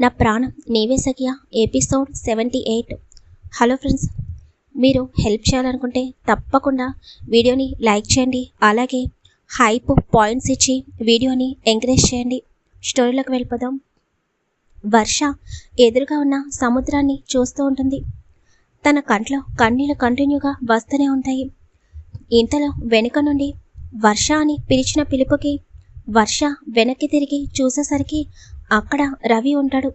నా ప్రాణం నీవే సఖియా. Episode seventy eight. Hello friends మీరు హెల్ప్ చేయాలనుకుంటే తప్పకుండా వీడియోని లైక్ చేయండి అలాగే హైప్ పాయింట్స్ ఇచ్చి వీడియోని ఎంకరేజ్ చేయండి. స్టోరీలోకి వెళ్ళిపోదాం. వర్ష ఎదురుగా ఉన్న సముద్రాన్ని చూస్తూ ఉంటుంది. తన కంట్లో కన్నీళ్ళు కంటిన్యూగా వస్తూనే ఉంటాయి. ఇంతలో వెనుక నుండి వర్ష అని పిలిచిన పిలుపుకి వర్ష వెనక్కి తిరిగి చూసేసరికి అక్కడ రవి ఉంటాడు.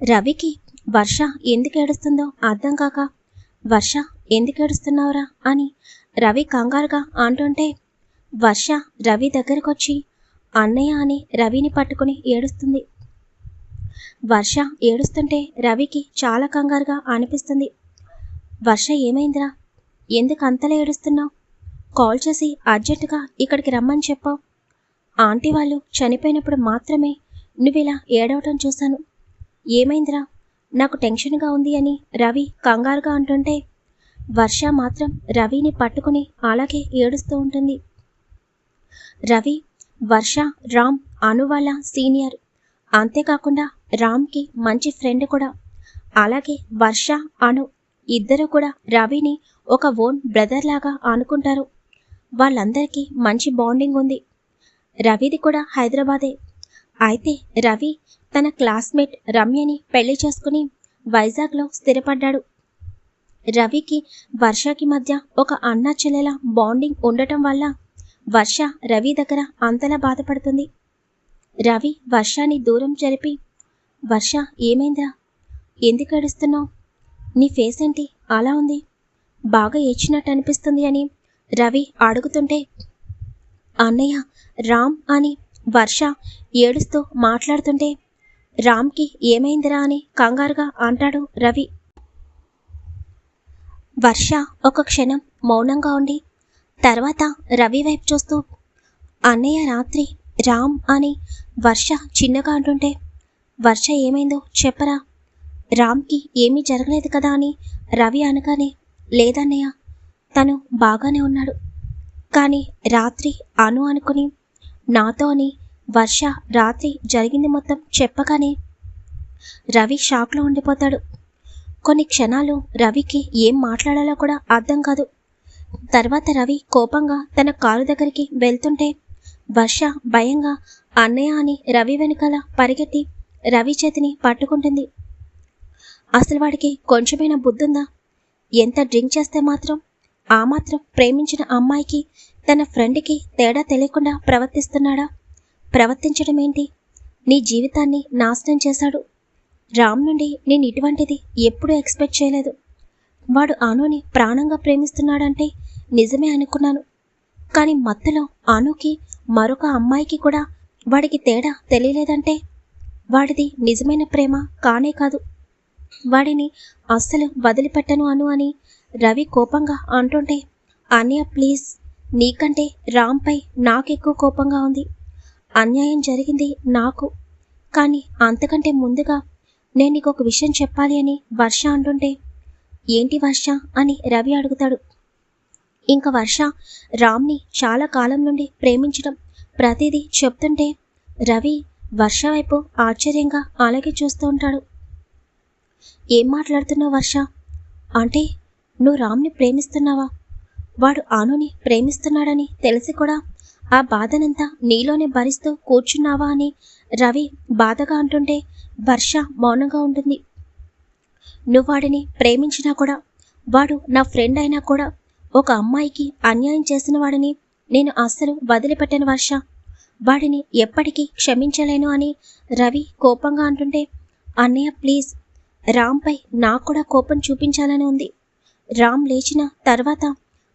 రవికి వర్ష ఎందుకు ఏడుస్తుందో అర్థం కాక వర్ష ఎందుకు ఏడుస్తున్నావురా అని రవి కంగారుగా అంటుంటే వర్ష రవి దగ్గరకొచ్చి అన్నయ్య అని రవిని పట్టుకుని ఏడుస్తుంది. వర్ష ఏడుస్తుంటే రవికి చాలా కంగారుగా అనిపిస్తుంది. వర్ష ఏమైందిరా? ఎందుకు అంతలా ఏడుస్తున్నావు? కాల్ చేసి అర్జెంటుగా ఇక్కడికి రమ్మని చెప్పావు ఆంటీ వాళ్ళు చనిపోయినప్పుడు మాత్రమే నువ్వు ఇలా ఏడవటం చూశాను. ఏమైందిరా? నాకు టెన్షన్గా ఉంది అని రవి కంగారుగా అంటుంటే వర్ష మాత్రం రవిని పట్టుకుని అలాగే ఏడుస్తూ ఉంటుంది. రవి వర్ష రామ్ అను వాళ్ళ సీనియర్. అంతేకాకుండా రామ్కి మంచి ఫ్రెండ్ కూడా. అలాగే వర్ష అను ఇద్దరు కూడా రవిని ఒక ఓన్ బ్రదర్ లాగా అనుకుంటారు. వాళ్ళందరికీ మంచి బాండింగ్ ఉంది. రవిది కూడా హైదరాబాదే. అయితే రవి తన క్లాస్మేట్ రమ్యని పెళ్ళి చేసుకుని వైజాగ్లో స్థిరపడ్డాడు. రవికి వర్షకి మధ్య ఒక అన్న చెల్లెల బాండింగ్ ఉండటం వల్ల వర్ష రవి దగ్గర అంతలా బాధపడుతుంది. రవి వర్షాన్ని దూరం జరిపి వర్ష ఏమైందిరా? ఎందుకు ఏడుస్తున్నావు? నీ ఫేస్ ఏంటి అలా ఉంది? బాగా ఏడ్చినట్టు అనిపిస్తుంది అని రవి అడుగుతుంటే అన్నయ్య రామ్ అని వర్ష ఏడుస్తూ మాట్లాడుతుంటే రామ్కి ఏమైందిరా అని కంగారుగా అంటాడు రవి. వర్ష ఒక క్షణం మౌనంగా ఉండి తర్వాత రవి వైపు చూస్తూ అన్నయ్య రాత్రి రామ్ అని వర్ష చిన్నగా అంటుంటే వర్ష ఏమైందో చెప్పరా? రామ్కి ఏమీ జరగలేదు కదా అని రవి అనగానే లేదన్నయ్య తను బాగానే ఉన్నాడు. కానీ రాత్రి అను అనుకుని నాతో అని వర్ష రాత్రి జరిగింది మొత్తం చెప్పగానే రవి షాక్లో ఉండిపోతాడు. కొన్ని క్షణాలు రవికి ఏం మాట్లాడాలో కూడా అర్థం కాదు. తర్వాత రవి కోపంగా తన కారు దగ్గరికి వెళ్తుంటే వర్ష భయంగా అన్నయ్య అని రవి వెనుకల పరిగెత్తి రవి చేతిని పట్టుకుంటుంది. అసలు వాడికి కొంచెమైనా బుద్ధుందా? ఎంత డ్రింక్ చేస్తే మాత్రం ఆ మాత్రం ప్రేమించిన అమ్మాయికి తన ఫ్రెండ్కి తేడా తెలియకుండా ప్రవర్తిస్తున్నాడా? ప్రవర్తించడం ఏంటి నీ జీవితాన్ని నాశనం చేశాడు. రామ్ నుండి నేను ఇటువంటిది ఎప్పుడూ ఎక్స్పెక్ట్ చేయలేదు. వాడు అనుని ప్రాణంగా ప్రేమిస్తున్నాడంటే నిజమే అనుకున్నాను. కానీ మత్తులో అనుకి మరొక అమ్మాయికి కూడా వాడికి తేడా తెలియలేదంటే వాడిది నిజమైన ప్రేమ కానే కాదు. వాడిని అస్సలు వదిలిపెట్టను అను అని రవి కోపంగా అంటుంటే అన్య ప్లీజ్. నీకంటే రాంపై నాకెక్కువ కోపంగా ఉంది. అన్యాయం జరిగింది నాకు. కానీ అంతకంటే ముందుగా నేను నీకు ఒక విషయం చెప్పాలి అని వర్ష అంటుంటే ఏంటి వర్ష? అని రవి అడుగుతాడు. ఇంకా వర్ష రామ్ని చాలా కాలం నుండి ప్రేమించడం ప్రతిదీ చెప్తుంటే రవి వర్ష వైపు ఆశ్చర్యంగా అలాగే చూస్తూ ఉంటాడు. ఏం మాట్లాడుతున్నావు వర్ష? అంటే నువ్వు రామ్ని ప్రేమిస్తున్నావా? వాడు ఆనుని ప్రేమిస్తున్నాడని తెలిసి కూడా ఆ బాధనంతా నీలోనే భరిస్తూ కూర్చున్నావా అని రవి బాధగా అంటుంటే వర్ష మౌనంగా ఉంటుంది. నువ్వు వాడిని ప్రేమించినా కూడా వాడు నా ఫ్రెండ్ అయినా కూడా ఒక అమ్మాయికి అన్యాయం చేసిన వాడిని నేను అస్సలు వదిలిపెట్టను వర్ష. వాడిని ఎప్పటికీ క్షమించలేను అని రవి కోపంగా అంటుంటే అన్నయ్య ప్లీజ్ రామ్పై నాకు కూడా కోపం చూపించాలని ఉంది. రామ్ లేచిన తర్వాత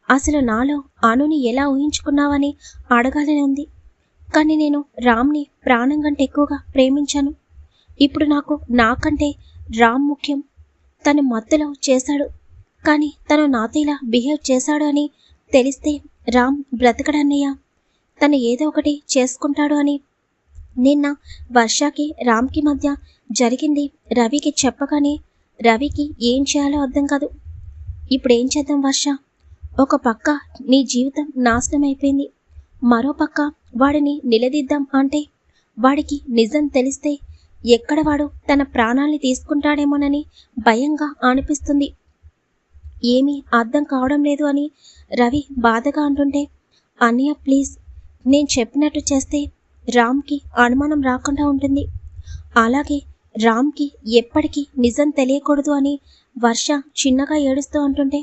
అసలు నాలో అనుని ఎలా ఊహించుకున్నావని అడగాలని ఉంది. కానీ నేను రామ్ని ప్రాణం కంటే ఎక్కువగా ప్రేమించాను. ఇప్పుడు నాకు నాకంటే రామ్ ముఖ్యం. తను మత్తులో చేశాడు. కానీ తను నాతో ఇలా బిహేవ్ చేశాడు అని తెలిస్తే రామ్ బ్రతకడన్నయ్య. తను ఏదో ఒకటి చేసుకుంటాడు అని. నిన్న వర్షకి రామ్కి మధ్య జరిగింది రవికి చెప్పగానే రవికి ఏం చేయాలో అర్థం కాదు. ఇప్పుడు ఏం చేద్దాం వర్ష? ఒక పక్క నీ జీవితం నాశనం అయిపోయింది. మరో పక్క వాడిని నిలదీద్దాం అంటే వాడికి నిజం తెలిస్తే ఎక్కడ వాడు తన ప్రాణాల్ని తీసుకుంటాడేమోనని భయంగా అనిపిస్తుంది. ఏమీ అర్థం కావడం లేదు అని రవి బాధగా అంటుంటే అన్నయ్య ప్లీజ్ నేను చెప్పినట్టు చేస్తే రామ్కి అనుమానం రాకుండా ఉంటుంది. అలాగే రామ్కి ఎప్పటికీ నిజం తెలియకూడదు అని వర్ష చిన్నగా ఏడుస్తూ అంటుంటే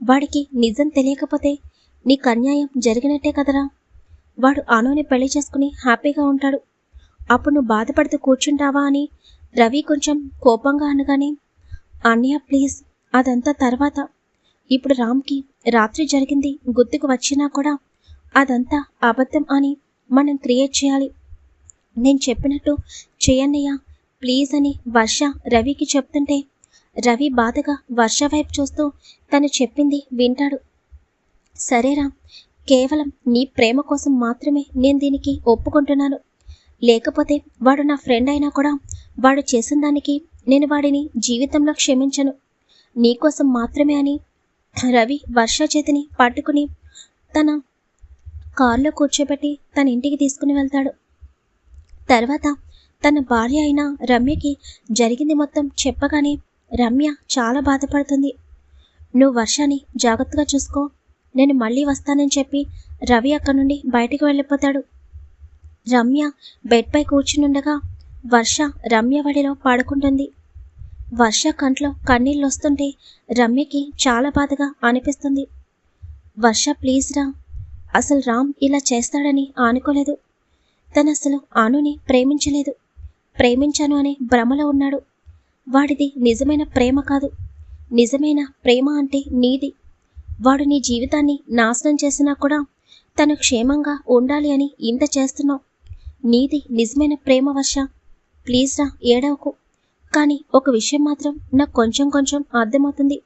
వాడికి నిజం తెలియకపోతే నీకు అన్యాయం జరిగినట్టే కదరా? వాడు అనుని పెళ్ళి చేసుకుని హ్యాపీగా ఉంటాడు. అప్పుడు నువ్వు బాధపడుతూ కూర్చుంటావా అని రవి కొంచెం కోపంగా అనగానే అన్నయ్య ప్లీజ్ అదంతా తర్వాత. ఇప్పుడు రామ్కి రాత్రి జరిగింది గుర్తుకు వచ్చినా కూడా అదంతా అబద్ధం అని మనం క్రియేట్ చేయాలి. నేను చెప్పినట్టు చేయన్నయ్య ప్లీజ్ అని వర్ష రవికి చెప్తుంటే రవి బాధగా వర్ష వైపు చూస్తూ తను చెప్పింది వింటాడు. సరేరా కేవలం నీ ప్రేమ కోసం మాత్రమే నేను దీనికి ఒప్పుకుంటున్నాను. లేకపోతే వాడు నా ఫ్రెండ్ అయినా కూడా వాడు చేసిన దానికి నేను వాడిని జీవితంలో క్షమించను. నీకోసం మాత్రమే అని రవి వర్ష చేతిని పట్టుకుని తన కారులో కూర్చోబెట్టి తన ఇంటికి తీసుకుని వెళ్తాడు. తర్వాత తన భార్య అయిన రమ్యకి జరిగింది మొత్తం చెప్పగానే రమ్య చాలా బాధపడుతుంది. నువ్వు వర్షాన్ని జాగ్రత్తగా చూసుకో. నేను మళ్ళీ వస్తానని చెప్పి రవి అక్కడి నుండి బయటికి వెళ్ళిపోతాడు. రమ్య బెడ్పై కూర్చునుండగా వర్ష రమ్య వడిలో పడుకుంటుంది. వర్ష కంట్లో కన్నీళ్ళు వస్తుంటే రమ్యకి చాలా బాధగా అనిపిస్తుంది. వర్ష ప్లీజ్ రా. అసలు రామ్ ఇలా చేస్తాడని అనుకోలేదు తను అసలు అనుని ప్రేమించలేదు. ప్రేమించాను అనే భ్రమలో ఉన్నాడు. వాడిది నిజమైన ప్రేమ కాదు. నిజమైన ప్రేమ అంటే నీది. వాడు నీ జీవితాన్ని నాశనం చేసినా కూడా తను క్షేమంగా ఉండాలి అని ఇంత చేస్తున్నావు. నీది నిజమైన ప్రేమ వర్ష ప్లీజ్ రా ఏడవకు. కానీ ఒక విషయం మాత్రం నాకు కొంచెం కొంచెం అర్థమవుతుంది.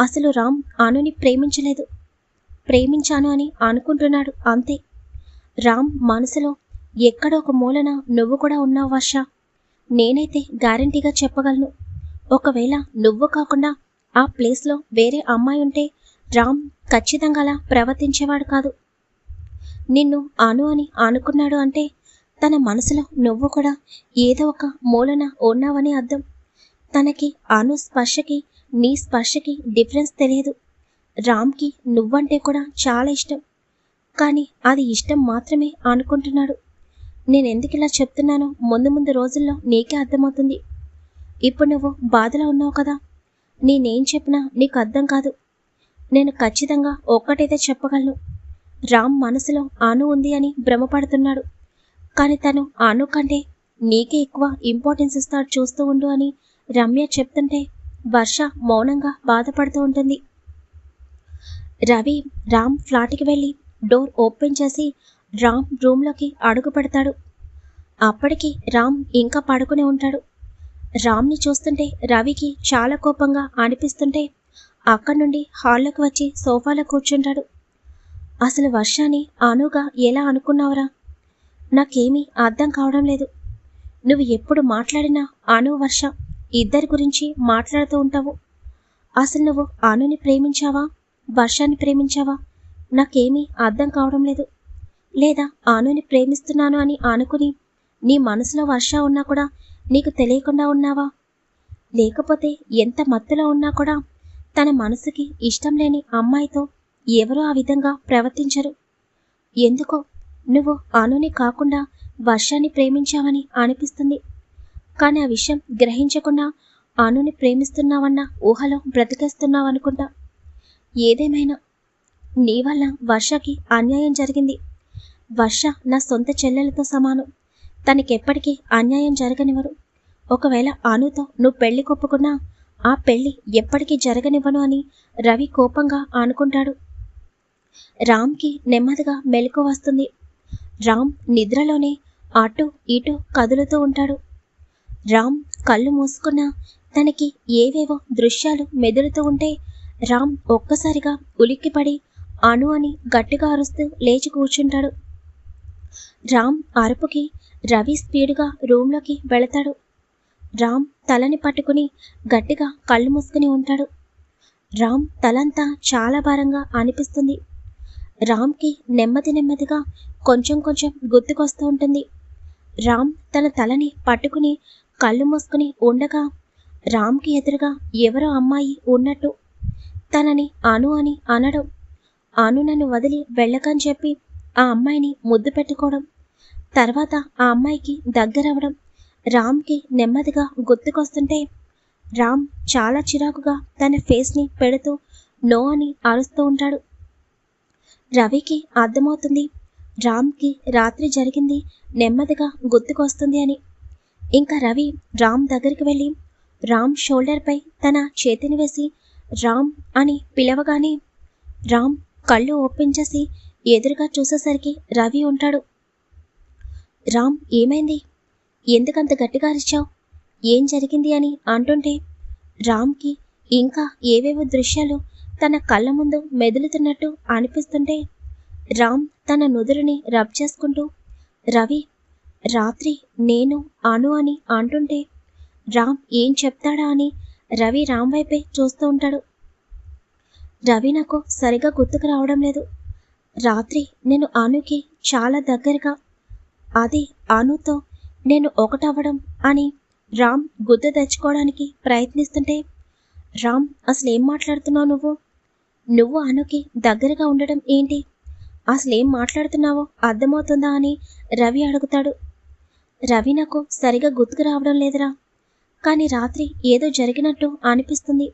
అసలు రామ్ అనుని ప్రేమించలేదు. ప్రేమించాను అని అనుకుంటున్నాడు అంతే. రామ్ మనసులో ఎక్కడో ఒక మూలన నువ్వు కూడా ఉన్నావు వర్ష నేనైతే గ్యారంటీగా చెప్పగలను. ఒకవేళ నువ్వు కాకుండా ఆ ప్లేస్లో వేరే అమ్మాయి ఉంటే రామ్ ఖచ్చితంగా అలా ప్రవర్తించేవాడు కాదు. నిన్ను ఆను అని అనుకున్నాడు అంటే తన మనసులో నువ్వు కూడా ఏదో ఒక మూలన ఉన్నావని అర్థం. తనకి అను స్పర్శకి నీ స్పర్శకి డిఫరెన్స్ తెలియదు. రామ్కి నువ్వంటే కూడా చాలా ఇష్టం. కానీ అది ఇష్టం మాత్రమే అనుకుంటున్నాడు. నేను ఎందుకు ఇలా చెప్తున్నానో ముందు ముందు రోజుల్లో నీకే అర్థమవుతుంది. ఇప్పుడు నువ్వు బాధలో ఉన్నావు కదా. నేనేం చెప్పినా నీకు అర్థం కాదు. నేను ఖచ్చితంగా ఒక్కటైతే చెప్పగలను. రామ్ మనసులో అను ఉంది అని భ్రమపడుతున్నాడు. కానీ తను అను కంటే నీకే ఎక్కువ ఇంపార్టెన్స్ ఇస్తాడు చూస్తూ ఉండు అని రమ్య చెప్తుంటే వర్ష మౌనంగా బాధపడుతూ ఉంటుంది. రవి రామ్ ఫ్లాట్కి వెళ్ళి డోర్ ఓపెన్ చేసి రామ్ రూమ్లోకి అడుగు పెడతాడు. అప్పటికి రామ్ ఇంకా పడుకునే ఉంటాడు. రామ్ని చూస్తుంటే రవికి చాలా కోపంగా అనిపిస్తుంటే అక్కడి నుండి హాల్లోకి వచ్చి సోఫాలో కూర్చుంటాడు. అసలు వర్షాన్ని అనుగా ఎలా అనుకున్నావురా? నాకేమీ అర్థం కావడం లేదు. నువ్వు ఎప్పుడు మాట్లాడినా అను వర్ష ఇద్దరి గురించి మాట్లాడుతూ ఉంటావు. అసలు నువ్వు అనుని ప్రేమించావా? వర్షాన్ని ప్రేమించావా? నాకేమీ అర్థం కావడం లేదు. లేదా ఆనుని ప్రేమిస్తున్నాను అని అనుకుని నీ మనసులో వర్ష ఉన్నా కూడా నీకు తెలియకుండా ఉన్నావా? లేకపోతే ఎంత మత్తులో ఉన్నా కూడా తన మనసుకి ఇష్టం లేని అమ్మాయితో ఎవరో ఆ విధంగా ప్రవర్తించరు. ఎందుకో నువ్వు ఆనుని కాకుండా వర్షాన్ని ప్రేమించావని అనిపిస్తుంది. కానీ ఆ విషయం గ్రహించకుండా అనుని ప్రేమిస్తున్నావన్న ఊహలో బ్రతికేస్తున్నావనుకుంటా. ఏదేమైనా నీ వల్ల వర్షకి అన్యాయం జరిగింది. వర్ష నా సొంత చెల్లెలతో సమానం. తనకెప్పటికీ అన్యాయం జరగనివ్వరు. ఒకవేళ అనుతో నువ్వు పెళ్ళి కొప్పుకున్నా ఆ పెళ్ళి ఎప్పటికీ జరగనివ్వను అని రవి కోపంగా అనుకుంటాడు రామ్కి నెమ్మదిగా మెలకు వస్తుంది. రామ్ నిద్రలోనే అటు ఇటు కదులుతూ ఉంటాడు. రామ్ కళ్ళు మూసుకున్నా తనకి ఏవేవో దృశ్యాలు మెదులుతూ ఉంటే రామ్ ఒక్కసారిగా ఉలిక్కిపడి అను అని గట్టిగా అరుస్తూ లేచి కూర్చుంటాడు. రామ్ అరుపుకి రవి స్పీడ్గా రూమ్లోకి వెళతాడు. రామ్ తలని పట్టుకుని గట్టిగా కళ్ళు మూసుకుని ఉంటాడు. రామ్ తలంతా చాలా భారంగా అనిపిస్తుంది. రామ్కి నెమ్మది నెమ్మదిగా కొంచెం కొంచెం గుర్తుకొస్తూ ఉంటుంది. రామ్ తన తలని పట్టుకుని కళ్ళు మూసుకుని ఉండగా రామ్కి ఎదురుగా ఎవరో అమ్మాయి ఉన్నట్టు. తనని అను అని అనడం. అను నన్ను వదిలి వెళ్ళకని చెప్పి ఆ అమ్మాయిని ముద్దు పెట్టుకోవడం తర్వాత ఆ అమ్మాయికి దగ్గరవడం రామ్కి నెమ్మదిగా గుర్తుకొస్తుంటే రామ్ చాలా చిరాకుగా తన ఫేస్ని పెడుతూ నో అని అరుస్తూ ఉంటాడు. రవికి అర్థమవుతుంది రామ్కి రాత్రి జరిగింది నెమ్మదిగా గుర్తుకొస్తుంది అని. ఇంకా రవి రామ్ దగ్గరికి వెళ్ళి రామ్ షోల్డర్పై తన చేతిని వేసి రామ్ అని పిలవగానే రామ్ కళ్ళు ఓపెన్ చేసి ఎదురుగా చూసేసరికి రవి ఉంటాడు. రామ్ ఏమైంది? ఎందుకంత గట్టిగా అరిచావు? ఏం జరిగింది అని అంటుంటే రామ్కి ఇంకా ఏవేవో దృశ్యాలు తన కళ్ళ ముందు మెదులుతున్నట్టు అనిపిస్తుంటే రామ్ తన నుదురుని రబ్ చేసుకుంటూ రవి రాత్రి నేను అను అని అంటుంటే రామ్ ఏం చెప్తాడా అని రవి రామ్ వైపే చూస్తూ ఉంటాడు. రవి నాకు సరిగా గుర్తుకు రావడం లేదు. రాత్రి నేను ఆనుకి చాలా దగ్గరగా అది ఆనుతో నేను ఒకటవ్వడం అని రామ్ గుర్తు తెచ్చుకోవడానికి ప్రయత్నిస్తుంటే రామ్ అసలు ఏం మాట్లాడుతున్నావు నువ్వు? నువ్వు అనుకి దగ్గరగా ఉండడం ఏంటి? అసలు ఏం మాట్లాడుతున్నావో అర్థమవుతుందా అని రవి అడుగుతాడు. రవి నాకు సరిగా గుర్తుకు రావడం లేదురా కానీ రాత్రి ఏదో జరిగినట్టు అనిపిస్తుంది.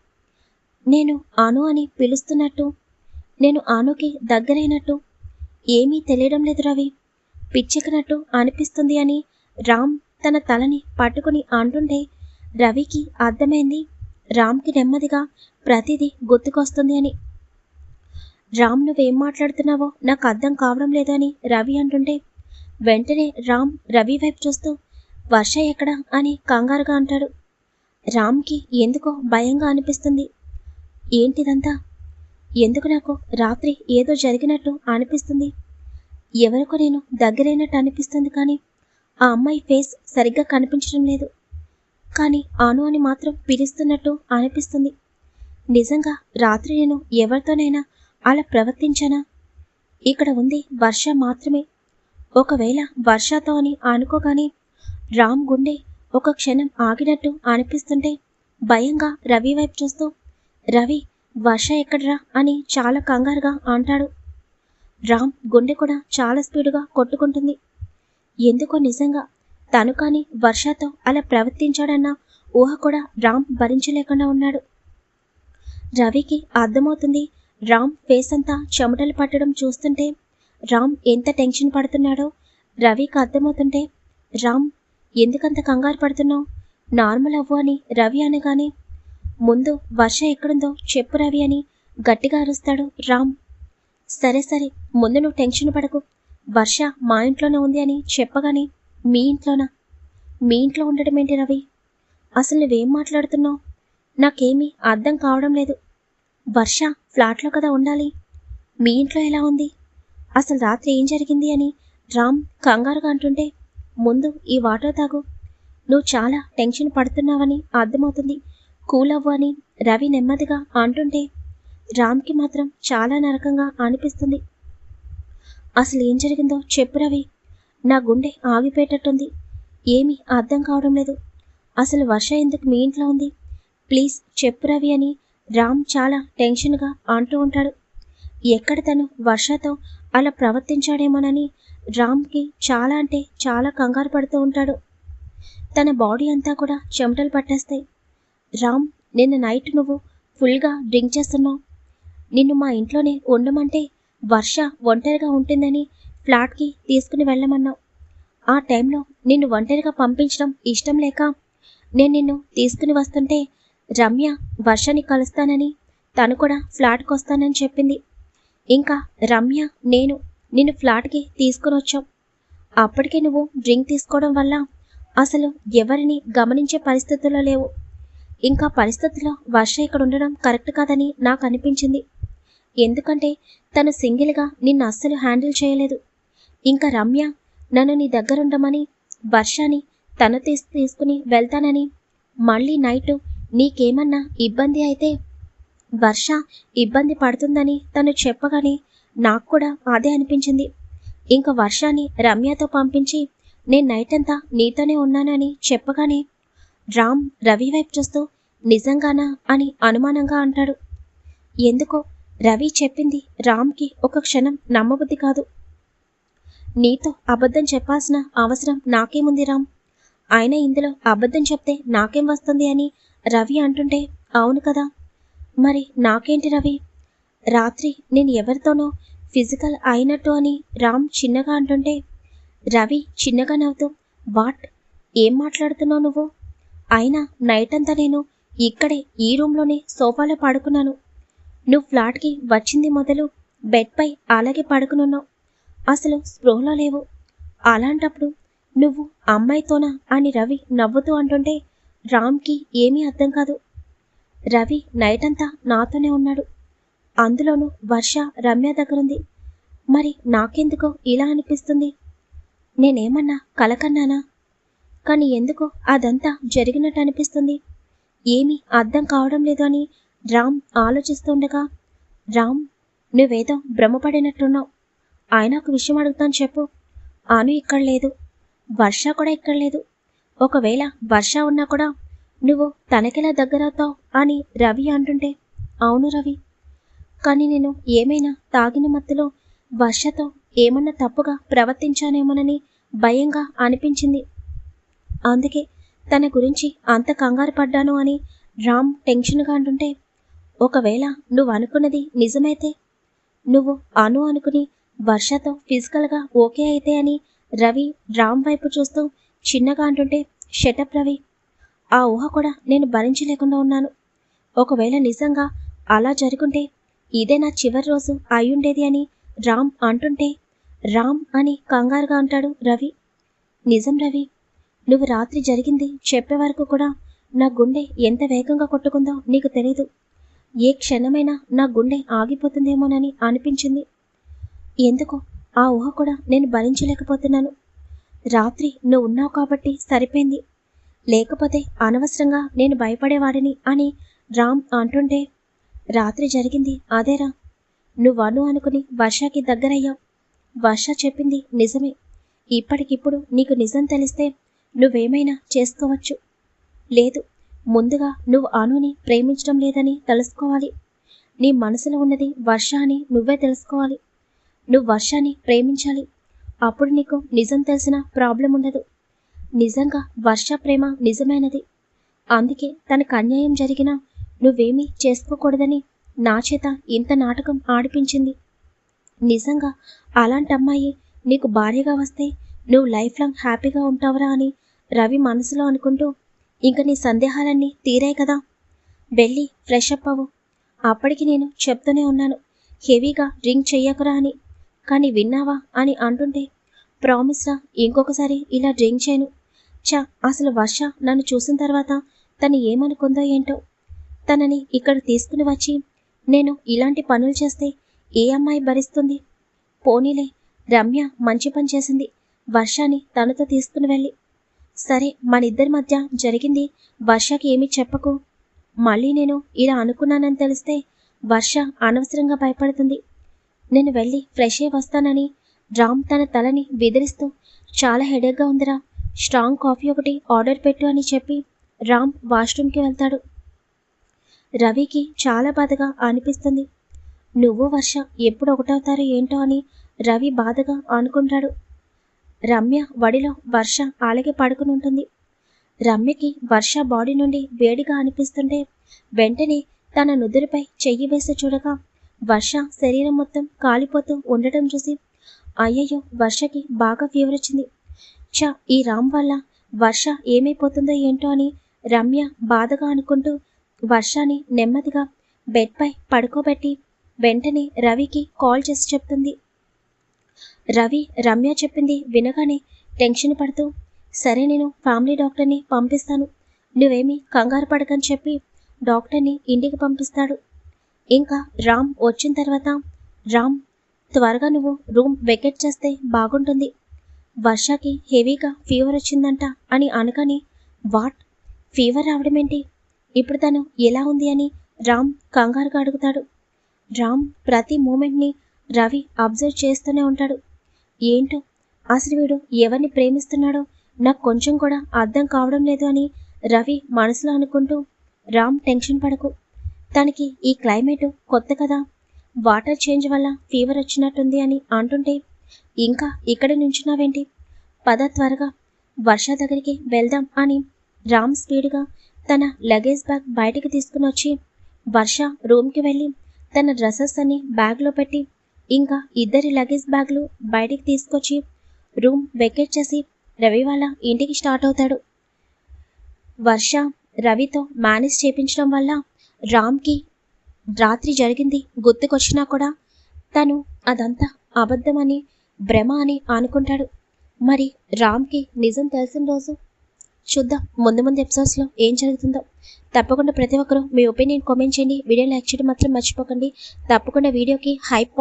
నేను అను అని పిలుస్తున్నట్టు నేను ఆనుకి దగ్గరైనట్టు? ఏమీ తెలియడం లేదు రవి. పిచ్చెక్కినట్టు అనిపిస్తుంది అని రామ్ తన తలని పట్టుకుని అంటుంటే రవికి అర్థమైంది. రామ్కి నెమ్మదిగా ప్రతిదీ గుర్తుకొస్తుంది అని. రామ్ నువ్వేం మాట్లాడుతున్నావో నాకు అర్థం కావడం లేదని రవి అంటుంటే వెంటనే రామ్ రవి వైపు చూస్తూ వర్ష ఎక్కడ అని కంగారుగా అంటాడు. రామ్కి ఎందుకో భయంగా అనిపిస్తుంది. ఏంటిదంతా? ఎందుకు నాకు రాత్రి ఏదో జరిగినట్టు అనిపిస్తుంది? ఎవరికో నేను దగ్గరైనట్టు అనిపిస్తుంది కానీ ఆ అమ్మాయి ఫేస్ సరిగ్గా కనిపించడం లేదు. కానీ ఆను అని మాత్రం పిలుస్తున్నట్టు అనిపిస్తుంది. నిజంగా రాత్రి నేను ఎవరితోనైనా అలా ప్రవర్తించానా? ఇక్కడ ఉంది వర్ష మాత్రమే. ఒకవేళ వర్షతో అని అనుకోగానే రామ్ గుండె ఒక క్షణం ఆగినట్టు అనిపిస్తుంటే భయంగా రవి వైపు చూస్తూ రవి వర్ష ఎక్కడ్రా అని చాలా కంగారుగా అంటాడు. రామ్ గుండె కూడా చాలా స్పీడుగా కొట్టుకుంటుంది. ఎందుకో నిజంగా తను కానీ వర్షతో అలా ప్రవర్తించాడన్న ఊహ కూడా రామ్ భరించలేకుండా ఉన్నాడు. రవికి అర్థమవుతుంది రామ్ ఫేస్ అంతా చెమటలు పట్టడం చూస్తుంటే రామ్ ఎంత టెన్షన్ పడుతున్నాడో రవికి అర్థమవుతుంటే రామ్ ఎందుకంత కంగారు పడుతున్నావు? నార్మల్ అవ్వు అని రవి అనగానే ముందు వర్ష ఎక్కడుందో చెప్పు రవి అని గట్టిగా అరుస్తాడు రామ్. సరే సరే ముందు నువ్వు టెన్షన్ పడకు. వర్ష మా ఇంట్లోనే ఉంది అని చెప్పగానే మీ ఇంట్లోనా? మీ ఇంట్లో ఉండడం ఏంటి రవి? అసలు నువ్వేం మాట్లాడుతున్నావు? నాకేమీ అర్థం కావడం లేదు. వర్ష ఫ్లాట్లో కదా ఉండాలి. మీ ఇంట్లో ఎలా ఉంది? అసలు రాత్రి ఏం జరిగింది అని రామ్ కంగారుగా అంటుంటే ముందు ఈ వాటర్ తాగు. నువ్వు చాలా టెన్షన్ పడుతున్నావని అర్థమవుతుంది. కూల్ అని రవి నెమ్మదిగా అంటుంటే రామ్కి మాత్రం చాలా నరకంగా అనిపిస్తుంది. అసలు ఏం జరిగిందో చెప్పు రవి. నా గుండె ఆగిపోయేటట్టుంది. ఏమీ అర్థం కావడం లేదు. అసలు వర్ష ఎందుకు మీ ఇంట్లో ఉంది? ప్లీజ్ చెప్పు రవి అని రామ్ చాలా టెన్షన్గా అంటూ ఉంటాడు. ఎక్కడ తను వర్షతో అలా ప్రవర్తించాడేమోనని రామ్కి చాలా అంటే చాలా కంగారు పడుతూ ఉంటాడు. తన బాడీ అంతా కూడా చెమటలు పట్టేస్తాయి. రామ్ నిన్న నైట్ నువ్వు ఫుల్గా డ్రింక్ చేస్తున్నావు. నిన్ను మా ఇంట్లోనే ఉండమంటే వర్ష ఒంటరిగా ఉంటుందని ఫ్లాట్కి తీసుకుని వెళ్ళమన్నావు. ఆ టైంలో నిన్ను ఒంటరిగా పంపించడం ఇష్టం లేక నేను నిన్ను తీసుకుని వస్తుంటే రమ్య వర్షని కలుస్తానని తను కూడా ఫ్లాట్కి వస్తానని చెప్పింది. ఇంకా రమ్య నేను నిన్ను ఫ్లాట్కి తీసుకుని వచ్చాం. అప్పటికే నువ్వు డ్రింక్ తీసుకోవడం వల్ల అసలు ఎవరిని గమనించే పరిస్థితుల్లో లేవు. ఇంకా పరిస్థితుల్లో వర్ష ఇక్కడ ఉండడం కరెక్ట్ కాదని నాకు అనిపించింది. ఎందుకంటే తను సింగిల్గా నిన్ను అస్సలు హ్యాండిల్ చేయలేదు. ఇంకా రమ్య నన్ను నీ దగ్గరుండమని వర్షాని తను తీసి తీసుకుని వెళ్తానని మళ్ళీ నైట్ నీకేమన్నా ఇబ్బంది అయితే వర్ష ఇబ్బంది పడుతుందని తను చెప్పగానే నాకు కూడా అదే అనిపించింది. ఇంకా వర్షాన్ని రమ్యతో పంపించి నేను నైట్ అంతా నీతోనే ఉన్నానని చెప్పగానే రామ్ రవి వైపు చూస్తూ నిజంగానా? అని అనుమానంగా అంటాడు. ఎందుకో? రవి చెప్పింది రామ్కి ఒక క్షణం నమ్మబుద్ధి కాదు. నీతో అబద్ధం చెప్పాల్సిన అవసరం నాకేముంది రామ్? ఆయన ఇందులో అబద్ధం చెప్తే నాకేం వస్తుంది అని రవి అంటుంటే అవును కదా. మరి నాకేంటి రవి? రాత్రి నేను ఎవరితోనో ఫిజికల్ అయినట్టు అని రామ్ చిన్నగా అంటుంటే రవి చిన్నగా నవ్వుతూ వాట్? ఏం మాట్లాడుతున్నావు నువ్వు? అయినా నైట్ అంతా నేను ఇక్కడే ఈ రూమ్లోనే సోఫాలో పడుకున్నాను. నువ్వు ఫ్లాట్కి వచ్చింది మొదలు బెడ్పై అలాగే పడుకునున్నావు. అసలు స్పృహలో లేవు. అలాంటప్పుడు నువ్వు అమ్మాయితోనా అని రవి నవ్వుతూ అంటుంటే రామ్కి ఏమీ అర్థం కాదు. రవి నైట్ అంతా నాతోనే ఉన్నాడు. అందులోనూ వర్ష రమ్య దగ్గరుంది. మరి నాకెందుకో ఇలా అనిపిస్తుంది? నేనేమన్నా కలకన్నానా? కానీ ఎందుకో అదంతా జరిగినట్టు అనిపిస్తుంది. ఏమీ అర్థం కావడం లేదు అని రామ్ ఆలోచిస్తుండగా రామ్ నువ్వేదో భ్రమపడినట్టున్నావు. ఆయన ఒక విషయం అడుగుతాను చెప్పు. అను ఇక్కడ లేదు. వర్ష కూడా ఇక్కడ లేదు. ఒకవేళ వర్ష ఉన్నా కూడా నువ్వు తనకెలా దగ్గరవుతావు అని రవి అంటుంటే అవును రవి. కానీ నేను ఏమైనా తాగిన మత్తులో వర్షతో ఏమన్నా తప్పుగా ప్రవర్తించానేమోనని భయంగా అనిపించింది. అందుకే తన గురించి అంత కంగారు పడ్డాను అని రామ్ టెన్షన్గా అంటుంటే ఒకవేళ నువ్వు అనుకున్నది నిజమైతే నువ్వు అను అనుకుని వర్షతో ఫిజికల్గా ఓకే అయితే అని రవి రామ్ వైపు చూస్తూ చిన్నగా అంటుంటే షటప్ రవి ఆ ఊహ కూడా నేను భరించలేకుండా ఉన్నాను. ఒకవేళ నిజంగా అలా జరుగుంటే ఇదే నా చివరి రోజు అయ్యుండేది అని రామ్ అంటుంటే రామ్ అని కంగారుగా అంటాడు రవి. నిజం రవి నువ్వు రాత్రి జరిగింది చెప్పే వరకు కూడా నా గుండె ఎంత వేగంగా కొట్టుకుందో నీకు తెలీదు. ఏ క్షణమైనా నా గుండె ఆగిపోతుందేమోనని అనిపించింది. ఎందుకో ఆ ఊహ కూడా నేను భరించలేకపోతున్నాను. రాత్రి నువ్వు ఉన్నావు కాబట్టి సరిపోయింది. లేకపోతే అనవసరంగా నేను భయపడేవాడిని అని రామ్ అంటుంటే రాత్రి జరిగింది అదేరా. నువ్వను అనుకుని వర్షాకి దగ్గరయ్యావు. వర్ష చెప్పింది నిజమే. ఇప్పటికిప్పుడు నీకు నిజం తెలిస్తే నువ్వేమైనా చేసుకోవచ్చు. లేదు ముందుగా నువ్వు అనుని ప్రేమించడం లేదని తెలుసుకోవాలి. నీ మనసులో ఉన్నది వర్ష అని నువ్వే తెలుసుకోవాలి. నువ్వు వర్షాన్ని ప్రేమించాలి. అప్పుడు నీకు నిజం తెలిసిన ప్రాబ్లం ఉండదు. నిజంగా వర్ష ప్రేమ నిజమైనది. అందుకే తనకు అన్యాయం జరిగినా నువ్వేమీ చేసుకోకూడదని నా చేత ఇంత నాటకం ఆడిపించింది. నిజంగా అలాంటి అమ్మాయి నీకు భార్యగా వస్తే నువ్వు లైఫ్ లాంగ్ హ్యాపీగా ఉంటావురా అని రవి మనసులో అనుకుంటూ ఇంక నీ సందేహాలన్నీ తీరాయి కదా. వెళ్ళి ఫ్రెష్ అప్ అవ్వు. అప్పటికి నేను చెప్తూనే ఉన్నాను. హెవీగా డ్రింక్ చెయ్యకురా అని. కానీ విన్నావా? అని అంటుంటే ప్రామిస్ రా ఇంకొకసారి ఇలా డ్రింక్ చేయను. చా అసలు వర్ష నన్ను చూసిన తర్వాత తను ఏమనుకుందో ఏంటో. తనని ఇక్కడ తీసుకుని వచ్చి నేను ఇలాంటి పనులు చేస్తే ఏ అమ్మాయి భరిస్తుంది? పోనీలే రమ్య మంచి పని చేసింది. వర్షాన్ని తనతో తీసుకుని వెళ్ళి సరే మన ఇద్దరి మధ్య జరిగింది. వర్షకి ఏమీ చెప్పకు. మళ్ళీ నేను ఇలా అనుకున్నానని తెలిస్తే వర్ష అనవసరంగా భయపడుతుంది. నేను వెళ్ళి ఫ్రెష్ అయ్యి వస్తానని రామ్ తన తలని బెదిరిస్తూ చాలా హెడేక్గా ఉందిరా. స్ట్రాంగ్ కాఫీ ఒకటి ఆర్డర్ పెట్టు అని చెప్పి రామ్ వాష్రూమ్కి వెళ్తాడు. రవికి చాలా బాధగా అనిపిస్తుంది. నువ్వు వర్ష ఎప్పుడు ఒకటవుతారో ఏంటో అని రవి బాధగా అనుకుంటాడు. రమ్య వడిలో వర్ష అలాగే పడుకుని ఉంటుంది. రమ్యకి వర్ష బాడీ నుండి వేడిగా అనిపిస్తుంటే వెంటనే తన నుదురుపై చెయ్యి వేసి చూడగా వర్ష శరీరం మొత్తం కాలిపోతూ ఉండటం చూసి అయ్యయ్యో వర్షకి బాగా ఫీవర్ వచ్చింది. చ ఈ రామ్ వల్ల వర్ష ఏమైపోతుందో ఏంటో అని రమ్య బాధగా అనుకుంటూ వర్షాన్ని నెమ్మదిగా బెడ్పై పడుకోబెట్టి వెంటనే రవికి కాల్ చేసి చెప్తుంది. రవి రమ్య చెప్పింది వినగానే టెన్షన్ పడుతూ సరే నేను ఫ్యామిలీ డాక్టర్ని పంపిస్తాను. నువ్వేమీ కంగారు పడకని చెప్పి డాక్టర్ని ఇంటికి పంపిస్తాడు. ఇంకా రామ్ వచ్చిన తర్వాత రామ్ త్వరగా నువ్వు రూమ్ వెకెట్ చేస్తే బాగుంటుంది. వర్షకి హెవీగా ఫీవర్ వచ్చిందంట అని అనగానే వాట్? ఫీవర్ రావడమేంటి ఇప్పుడు తను ఎలా ఉంది అని రామ్ కంగారుగా అడుగుతాడు. రామ్ ప్రతి మూమెంట్ని రవి అబ్జర్వ్ చేస్తూనే ఉంటాడు. ఏంటో? అసలు వీడు ఎవరిని ప్రేమిస్తున్నాడో? నాకు కొంచెం కూడా అర్థం కావడం లేదు అని రవి మనసులో అనుకుంటూ రామ్ టెన్షన్ పడకు. తనకి ఈ క్లైమేట్ కొత్త కదా. వాటర్ చేంజ్ వల్ల ఫీవర్ వచ్చినట్టుంది అని అంటుంటే ఇంకా ఇక్కడ నుంచున్నావేంటి? పద త్వరగా. వర్ష దగ్గరికి వెళ్దాం అని రామ్ స్పీడ్గా తన లగేజ్ బ్యాగ్ బయటికి తీసుకుని వచ్చి వర్ష రూమ్కి వెళ్ళి తన డ్రెస్సెస్ అన్ని బ్యాగ్లో పెట్టి ఇంకా ఇద్దరి లగేజ్ బ్యాగ్లు బయటికి తీసుకొచ్చి రూమ్ వెకేట్ చేసి రవి వాళ్ళ ఇంటికి స్టార్ట్ అవుతాడు. వర్ష రవితో మేనేజ్ చేపించడం వల్ల రామ్కి రాత్రి జరిగింది గుర్తుకొచ్చినా కూడా తను అదంతా అబద్ధమని భ్రమ అని అనుకుంటాడు. మరి రామ్కి నిజం తెలిసిన రోజు చూద్దాం. ముందు ముందు ఎపిసోడ్స్లో ఏం జరుగుతుందో. తప్పకుండా ప్రతి ఒక్కరూ మీ ఒపీనియన్ కామెంట్ చేయండి. వీడియో లైక్ చేయడం మాత్రం మర్చిపోకండి. తప్పకుండా వీడియోకి హైప్